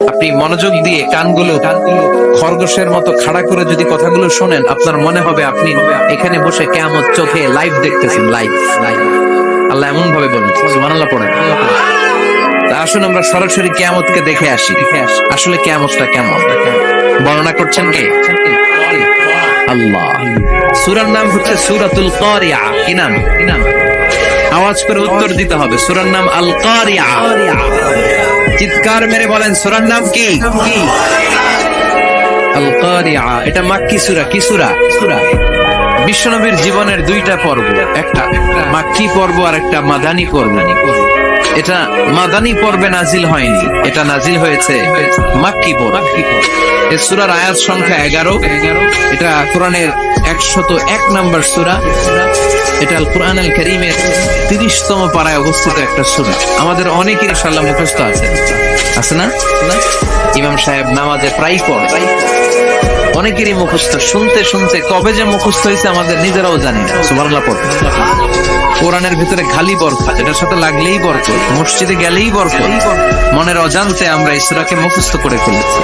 আপনি মনোযোগ দিয়ে কানগুলো খরগোশের মতো খাড়া করে যদি কথাগুলো শোনেন, আপনার মনে হবে আপনি এখানে বসে কেমন চোখে লাইভ দেখতেছেন লাইভ আল্লাহ এমন ভাবে বলেন আসুন আমরা সরাসরি কেয়ামতকে দেখে আসি। আসলে কেয়ামতটা কেমন? বর্ণনা করছেন কে? আল্লাহ। সূরার নাম হচ্ছে সূরাতুল কারিয়া কি নাম? কি নাম? আওয়াজ করে উত্তর দিতে হবে। সূরার নাম আল কারিয়া চিৎকার মেরে বলেন, সূরার নাম কি? এটা মাক্কি সূরা। কি সূরা? সূরা। বিশ্বনবীর জীবনের দুইটা পর্ব। একটা মাক্কি পর্ব আর একটা মাদানী পর্ব। এটা মাদানী পর্বে নাজিল হয়নি। এটা নাজিল হয়েছে মাক্কি পর্ব। এই সূরার আয়াত সংখ্যা এগারো। এটা কোরআনের একশত এক নম্বর সূরা। এটা কোরআন আল করিমের তিরিশতম পাড়ায় অবস্থিত একটা সূরা আমাদের অনেকের ইনশাআল্লাহ মুখস্থ আছে। আছে না? ইমাম সাহেব নামাজে প্রায় পড়ে। অনেকেরই মুখস্থ। শুনতে শুনতে কবে যে মুখস্থ হয়েছে আমাদের নিজেরাও জানি না। কোরআনের ভিতরে খালি বরকত। এটার সাথে লাগলেই বরকত। মসজিদে গেলেই বরকত। মনের অজান্তে আমরা এই মুখস্থ করে ফেলেছি